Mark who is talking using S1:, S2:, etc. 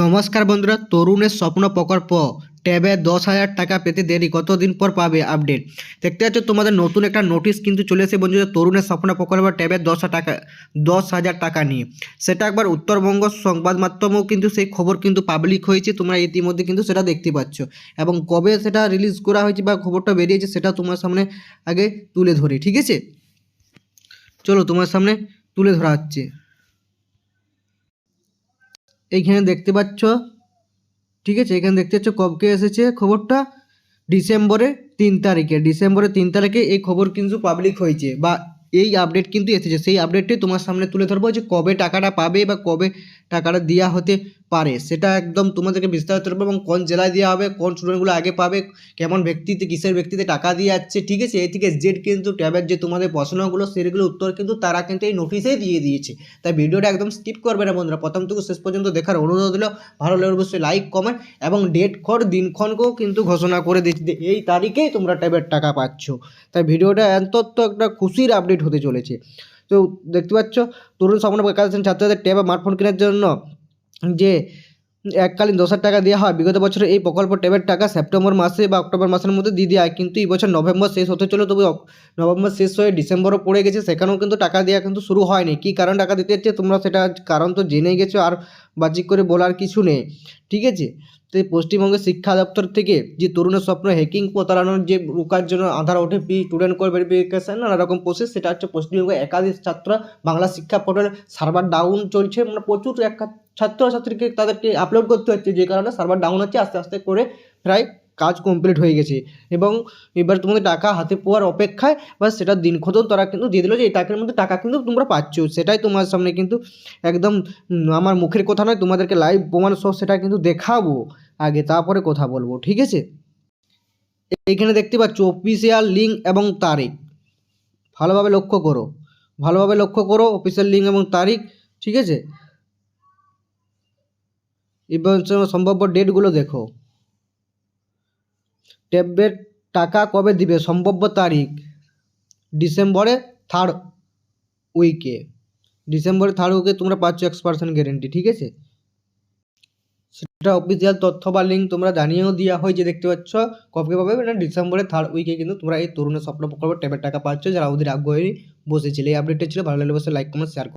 S1: নমস্কার বন্ধুরা, তরুণের স্বপ্ন প্রকল্প। ট্যাবে দশ হাজার টাকা পেতে দেরি, কতদিন পর পাবে আপডেট? দেখতে পাচ্ছ, তোমাদের নতুন একটা নোটিশ কিন্তু চলে এসে বন্ধুরা, তরুণের স্বপ্ন প্রকল্প ট্যাবে দশ টাকা, দশ হাজার টাকা নিয়ে। সেটা একবার উত্তরবঙ্গ সংবাদ মাধ্যমেও কিন্তু সেই খবর কিন্তু পাবলিক হয়েছে, তোমরা ইতিমধ্যে কিন্তু সেটা দেখতে পাচ্ছ। এবং কবে সেটা রিলিজ করা হয়েছে বা খবরটা বেরিয়েছে সেটা তোমার সামনে আগে তুলে ধরি, ঠিক আছে? চলো তোমার সামনে তুলে ধরা হচ্ছে। এইখানে দেখতে পাচ্ছ, ঠিক আছে, এখানে দেখতে পাচ্ছ কবকে এসেছে খবরটা? ডিসেম্বরে তিন তারিখে ডিসেম্বরে তিন তারিখে এই খবর কিন্তু পাবলিক হয়েছে বা এই আপডেট কিন্তু এসেছে। সেই আপডেটটি তোমার সামনে তুলে ধরবো যে কবে টাকাটা পাবে বা কবে টাকাটা দেওয়া হতে পারে। সেটা একদম তোমাদেরকে বিস্তারিত করব এবং কোন জেলায় দেওয়া হবে, কোন স্টুডেন্টগুলো আগে পাবে, কেমন ব্যক্তিতে, কিসের ব্যক্তিতে টাকা দিয়ে যাচ্ছে, ঠিক আছে? এ থেকে জেড কিন্তু ট্যাবের যে তোমাদের প্রশ্নগুলো সেগুলো উত্তর কিন্তু তারা কিন্তু এই নোটিশেই দিয়ে দিয়েছে। তাই ভিডিওটা একদম স্কিপ করবে না বন্ধুরা। প্রথম থেকে শেষ পর্যন্ত দেখার অনুরোধ দিল ভালো লাগলে অবশ্যই লাইক কমেন্ট এবং ডেট খর দিনক্ষণকেও কিন্তু ঘোষণা করে দিচ্ছে এই তারিখেই তোমরা ট্যাবের টাকা পাচ্ছ। তাই ভিডিওটা অন্তত একটা খুশির আপডেট হতে চলেছে। তো দেখতে পাচ্ছ তরুণ সমন্বয় একাদশ ছাত্রদের ট্যাব স্মার্টফোন কেনার জন্য যে এককালীন দশ টাকা দেওয়া হয়। বিগত বছরে এই প্রকল্প ট্যাবের টাকা সেপ্টেম্বর মাসে বা অক্টোবর মাসের মধ্যে দিয়ে দেওয়া হয়। কিন্তু এই বছর নভেম্বর শেষ হতে চলো তবে নভেম্বর শেষ হয়ে ডিসেম্বরও পড়ে গেছে। সেখানেও কিন্তু টাকা দেওয়া কিন্তু শুরু হয়নি। কী কারণ টাকা দিতে হচ্ছে তোমরা সেটা কারণ তো জেনে গেছো আর বাজিক করে বলার কিছু নেই। ঠিক আছে? তো পশ্চিমবঙ্গের শিক্ষা দপ্তর থেকে যে তরুণের স্বপ্ন হ্যাকিং প্রতারণার যে রোকার জন্য Aadhaar OTP student code verification নানা রকম প্রসেস সেটা হচ্ছে পশ্চিমবঙ্গের একাধিক ছাত্র বাংলা শিক্ষা পোর্টাল সার্ভার ডাউন চলছে। মানে প্রচুর এক ছাত্রছাত্রীকে তাদেরকে আপলোড করতে হচ্ছে, যে কারণে সার্ভার ডাউন হচ্ছে, আস্তে আস্তে করে প্রায় কাজ কমপ্লিট হয়ে গেছে। এবং এবার তোমাদের টাকা হাতে পাওয়ার অপেক্ষায় বা সেটা দিন খতন তারা কিন্তু দিয়ে দিল যে এই টাকার মধ্যে টাকা কিন্তু তোমরা পাচ্ছ। সেটাই তোমার সামনে কিন্তু একদম আমার মুখের কথা নয়, তোমাদেরকে লাইভ প্রমাণ সহ সেটা কিন্তু দেখাবো। আগে তারপরে কথা বলব, ঠিক আছে? এইখানে দেখতে পাচ্ছ অফিসিয়াল লিঙ্ক এবং তারিখ। ভালোভাবে লক্ষ্য করো, ভালোভাবে লক্ষ্য করো অফিসিয়াল লিঙ্ক এবং তারিখ, ঠিক আছে? এবং সম্ভাব্য ডেটগুলো দেখো। ট্যাবের টাকা কবে দিবে? সম্ভাব্য তারিখ ডিসেম্বরে থার্ড উইকে ডিসেম্বরে থার্ড উইকে তোমরা পাচ্ছ এক্স পার্সেন্ট গ্যারেন্টি ঠিক আছে? সেটা অফিসিয়াল তথ্য বা লিঙ্ক তোমরা জানিয়েও দেওয়া হয়েছে দেখতে পাচ্ছ, কবে পাবে? মানে ডিসেম্বরের থার্ড উইকে কিন্তু তোমরা এই তরুণের স্বপ্ন প্রকল্প ট্যাবের টাকা পাচ্ছ যারা ওদের আগ্রহী বসেছিল। এই আপডেটটা ছিল। ভালো লাগলে অবশ্যই লাইক কমেন্ট শেয়ার